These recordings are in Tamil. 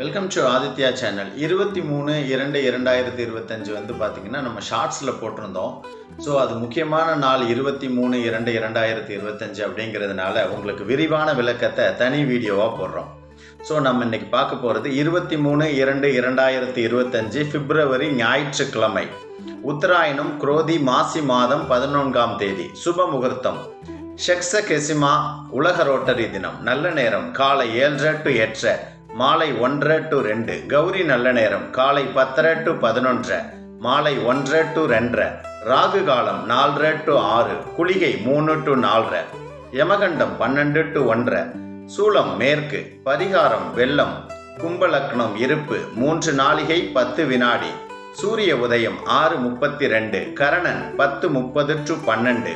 வெல்கம் டு ஆதித்யா சேனல் இருபத்தி மூணு இரண்டு இரண்டாயிரத்தி இருபத்தஞ்சு வந்து பார்த்தீங்கன்னா நம்ம ஷார்ட்ஸில் போட்டிருந்தோம். ஸோ அது முக்கியமான நாள் இருபத்தி மூணு இரண்டு இரண்டாயிரத்தி இருபத்தஞ்சு அப்படிங்கிறதுனால உங்களுக்கு விரிவான விளக்கத்தை தனி வீடியோவாக போடுறோம். ஸோ நம்ம இன்னைக்கு பார்க்க போகிறது இருபத்தி மூணு இரண்டு இரண்டாயிரத்தி இருபத்தஞ்சு பிப்ரவரி ஞாயிற்றுக்கிழமை. உத்தராயணம் குரோதி மாசி மாதம் பதினொன்றாம் தேதி. சுப முகூர்த்தம். ஷெக்ஸ கெசிமா உலக ரோட்டரி தினம். நல்ல நேரம். காலை ஏழரை டு எட்டரை. மாலை ஒன்றரை டு ரெண்டு. கௌரி நல்ல நேரம். காலை பத்தரை டு பதினொன்றரை மாலை ஒன்றரை டு ரெண்டரை ராகு காலம் நாலரை டு ஆறு. குளிகை மூணு டு நாலரை. யமகண்டம் பன்னெண்டு டு ஒன்றரை சூலம் மேற்கு. பரிகாரம் வெள்ளம். கும்பலக்னம் இருப்பு. மூன்று நாளிகை பத்து வினாடி. சூரிய உதயம் ஆறு முப்பத்தி ரெண்டு கரணன் பத்து முப்பது டு பன்னெண்டு.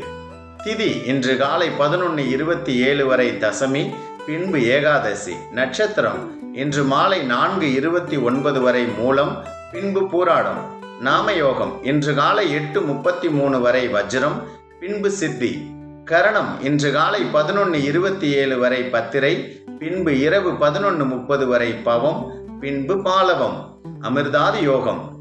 திதி இன்று காலை பதினொன்று இருபத்தி ஏழு வரை தசமி. பின்பு ஏகாதசி. நட்சத்திரம் இன்று மாலை நான்கு இருபத்தி ஒன்பது வரை மூலம் பின்பு பூராடம். நாமயோகம் இன்று காலை எட்டு முப்பத்தி மூணு வரை வஜ்ரம் பின்பு சித்தி. கரணம் இன்று காலை பதினொன்று இருபத்தி ஏழு வரை பத்திரை பின்பு இரவு பதினொன்று முப்பது வரை பவம் பின்பு பாலவம். அமிர்தாதி யோகம்.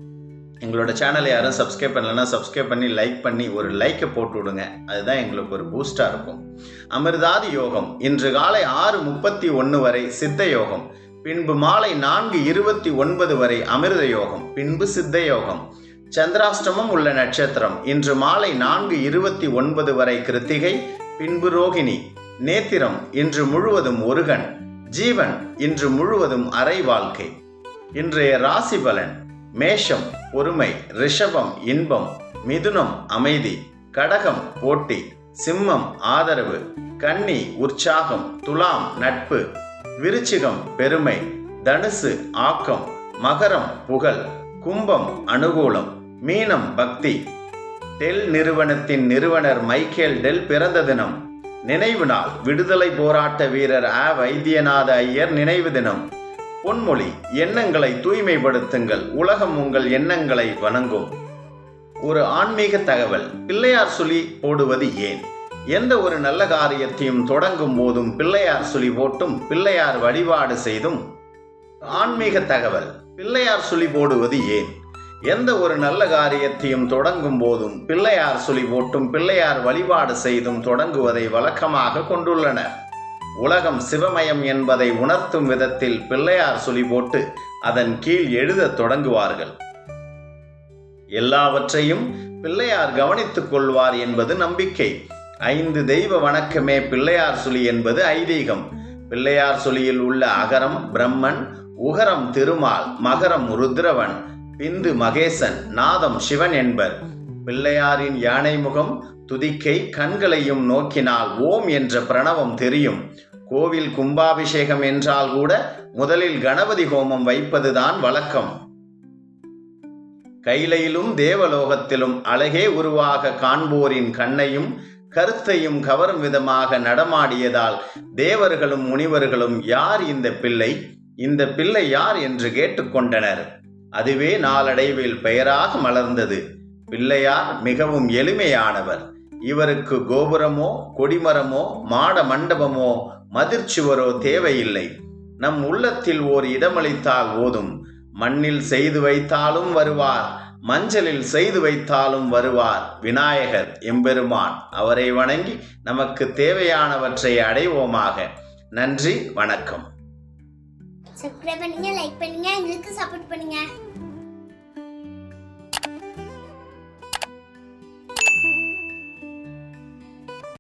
எங்களோட சேனலை யாரும் சப்ஸ்கிரைப் பண்ணலன்னா சப்ஸ்கிரைப் பண்ணி லைக் பண்ணி ஒரு லைக்கை போட்டு விடுங்க. அதுதான் எங்களுக்கு ஒரு பூஸ்டாக இருக்கும். அமிர்தாதி யோகம் இன்று காலை ஆறு முப்பத்தி ஒன்று வரை சித்த யோகம். பின்பு மாலை நான்கு இருபத்தி ஒன்பது வரை அமிர்த யோகம் பின்பு சித்த யோகம். சந்திராஷ்டமம் உள்ள நட்சத்திரம். இன்று மாலை நான்கு இருபத்தி ஒன்பது வரை கிருத்திகை பின்பு ரோகிணி. நேத்திரம் இன்று முழுவதும் ஒருகன் ஜீவன் இன்று முழுவதும் அரை வாழ்க்கை. இன்றைய ராசி பலன் மேஷம் பொறுமை ரிஷபம் இன்பம் மிதுனம் அமைதி. கடகம் போட்டி. சிம்மம் ஆதரவு. கன்னி உற்சாகம் துலாம் நட்பு. விருச்சிகம் பெருமை தனுசு ஆக்கம் மகரம் புகழ் கும்பம் அனுகூலம் மீனம் பக்தி. டெல் நிறுவனத்தின் நிறுவனர் மைக்கேல் டெல் பிறந்த தினம். நினைவு நாள் விடுதலை போராட்ட வீரர் அ வைத்தியநாத ஐயர் நினைவு தினம். பொன்மொழி எண்ணங்களை தூய்மைப்படுத்துங்கள் உலகம் உங்கள் எண்ணங்களை வணங்கும். ஒரு ஆன்மீக தகவல் பிள்ளையார் சொல்லி போடுவது ஏன்? எந்த ஒரு நல்ல காரியத்தையும் தொடங்கும் போதும் பிள்ளையார் சுழி போட்டும் பிள்ளையார் வழிபாடு செய்தும். ஆன்மீக தகவல் பிள்ளையார் சுழி போடுவது ஏன்? எந்த ஒரு நல்ல காரியத்தையும் தொடங்கும் போதும் பிள்ளையார் சுழி போட்டும் பிள்ளையார் வழிபாடு செய்தும் தொடங்குவதை வழக்கமாக கொண்டுள்ளனர். உலகம் சிவமயம் என்பதை உணர்த்தும் விதத்தில் பிள்ளையார் சுழி போட்டு அதன் கீழ் எழுதத் தொடங்குவார்கள். எல்லாவற்றையும் பிள்ளையார் கவனித்துக் கொள்வார் என்பது நம்பிக்கை. ஐந்து தெய்வ வணக்கமே பிள்ளையார் சுழி என்பது ஐதீகம். பிள்ளையார் சுழியில் உள்ள அகரம் பிரம்மன் உகரம் திருமால் மகரம் ருத்ரவன் பிந்து மகேசன் நாதம் சிவன் என்பர். பிள்ளையாரின் யானை முகம் துதிக்கை கண்களையும் நோக்கினால் ஓம் என்ற பிரணவம் தெரியும். கோவில் கும்பாபிஷேகம் என்றால் கூட முதலில் கணபதி ஹோமம் வைப்பதுதான் வழக்கம். கைலையிலும் தேவலோகத்திலும் அழகே உருவாக காண்போரின் கண்ணையும் கருத்தையும் கவரும் விதமாக நடமாடியதால் தேவர்களும் முனிவர்களும் யார் இந்த பிள்ளை? இந்த பிள்ளை யார் என்று கேட்டுக்கொண்டனர். அதுவே நாளடைவில் பெயராக மலர்ந்தது. பிள்ளையார் மிகவும் எளிமையானவர். இவருக்கு கோபுரமோ கொடிமரமோ மாட மண்டபமோ மதிர்ச்சுவரோ தேவையில்லை. நம் உள்ளத்தில் ஓர் இடமளித்தால் ஓதும் மண்ணில் செய்து வைத்தாலும் வருவார். மஞ்சளில் செய்து வைத்தாலும் வருவார் விநாயகர் எம்பெருமான். அவரை வணங்கி நமக்கு தேவையானவற்றை அடைவோமாக. நன்றி வணக்கம். சப்ஸ்கிரைப் பண்ணுங்க லைக் பண்ணுங்க எங்களுக்கு சப்போர்ட் பண்ணுங்க.